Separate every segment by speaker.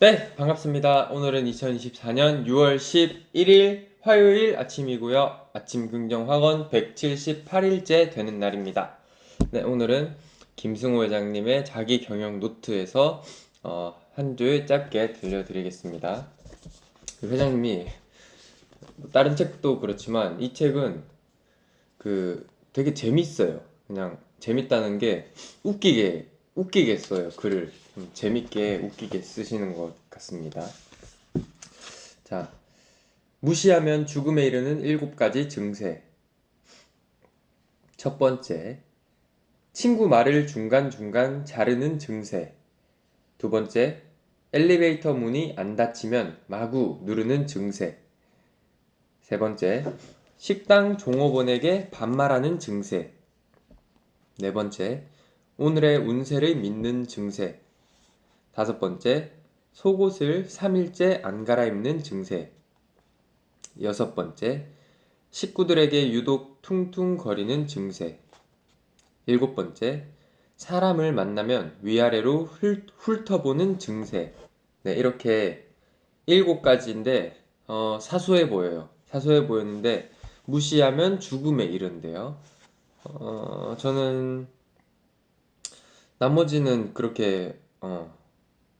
Speaker 1: 네, 반갑습니다. 오늘은 2024년 6월 11일 화요일 아침이고요. 아침 긍정 학원 178일째 되는 날입니다. 네, 오늘은 김승호 회장님의 자기 경영 노트에서 어, 한 줄 짧게 들려드리겠습니다. 그 회장님이 뭐 다른 책도 그렇지만 이 책은 그 되게 재밌어요. 그냥 재밌다는 게 웃기게 웃기게 써요 글을 좀 재밌게 웃기게 쓰시는 것 같습니다. 자 무시하면 죽음에 이르는 일곱 가지 증세. 첫 번째 친구 말을 중간중간 자르는 증세. 두 번째 엘리베이터 문이 안 닫히면 마구 누르는 증세. 세 번째 식당 종업원에게 반말하는 증세. 네 번째, 오늘의 운세를 믿는 증세. 다섯 번째, 속옷을 3일째 안 갈아입는 증세. 여섯 번째, 식구들에게 유독 퉁퉁거리는 증세. 일곱 번째, 사람을 만나면 위아래로 훑, 훑어보는 증세. 네, 이렇게 일곱 가지인데, 어, 사소해 보여요. 사소해 보였는데, 무시하면 죽음에 이른대요. 어, 저는 나머지는 그렇게 어,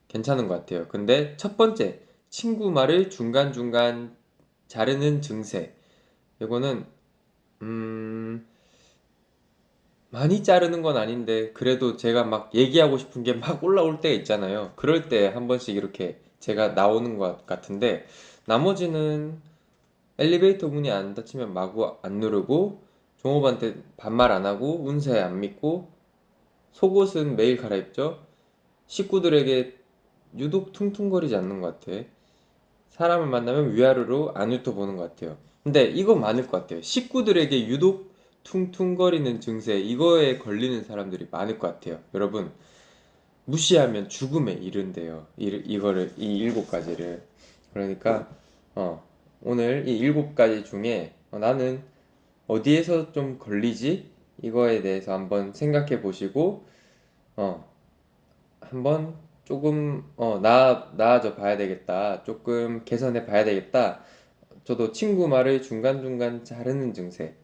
Speaker 1: 괜찮은 것 같아요. 근데 첫 번째 친구 말을 중간중간 자르는 증세. 이거는 음, 많이 자르는 건 아닌데 그래도 제가 막 얘기하고 싶은 게 막 올라올 때 있잖아요. 그럴 때 한 번씩 이렇게 제가 나오는 것 같은데 나머지는 엘리베이터 문이 안 닫히면 마구 안 누르고 종업한테 반말 안 하고 운세 안 믿고 속옷은 매일 갈아입죠. 식구들에게 유독 퉁퉁거리지 않는 것 같아. 사람을 만나면 위아래로 안 훑어보는 것 같아요. 근데 이거 많을 것 같아요. 식구들에게 유독 퉁퉁거리는 증세 이거에 걸리는 사람들이 많을 것 같아요. 여러분 무시하면 죽음에 이른대요. 이, 이거를 이 일곱 가지를 그러니까 어, 오늘 이 일곱 가지 중에 어, 나는 어디에서 좀 걸리지? 이거에 대해서 한번 생각해 보시고 어 한번 조금 어 나, 나아져 봐야 되겠다. 조금 개선해 봐야 되겠다. 저도 친구 말을 중간중간 자르는 증세.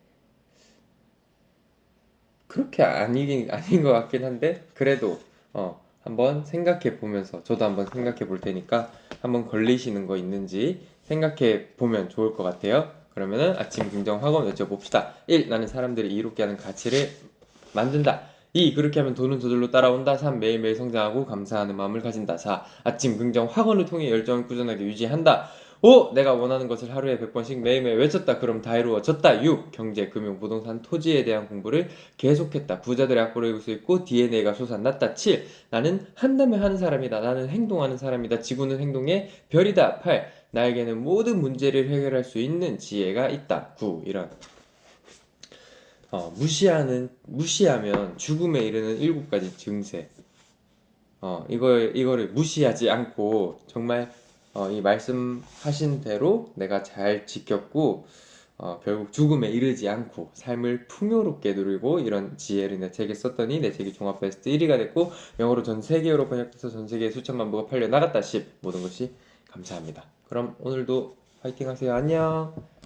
Speaker 1: 그렇게 아니긴 아닌 것 같긴 한데 그래도 어 한번 생각해 보면서 저도 한번 생각해 볼 테니까 한번 걸리시는 거 있는지 생각해 보면 좋을 것 같아요. 그러면은 아침 긍정 학원 여쭤봅시다. 1. 나는 사람들이 이롭게 하는 가치를 만든다. 2. 그렇게 하면 돈은 저절로 따라온다. 3. 매일매일 성장하고 감사하는 마음을 가진다. 4. 아침 긍정 학원을 통해 열정을 꾸준하게 유지한다. 5. 내가 원하는 것을 하루에 100번씩 매일매일 외쳤다. 그럼 다 이루어졌다. 6. 경제, 금융, 부동산, 토지에 대한 공부를 계속했다. 부자들의 악보를 읽을 수 있고 DNA가 솟아났다. 7. 나는 한다면 하는 사람이다. 나는 행동하는 사람이다. 지구는 행동의 별이다. 8. 나에게는 모든 문제를 해결할 수 있는 지혜가 있다. 9. 이런 어, 무시하는 무시하면 죽음에 이르는 일곱 가지 증세. 어, 이걸 이거를 무시하지 않고 정말 어, 이 말씀하신 대로 내가 잘 지켰고 어, 결국 죽음에 이르지 않고 삶을 풍요롭게 누리고 이런 지혜를 내 책에 썼더니 내 책이 종합 베스트 1위가 됐고 영어로 전 세계어로 번역돼서 전 세계 수천만 부가 팔려 나갔다 10 모든 것이 감사합니다. 그럼 오늘도 파이팅 하세요. 안녕.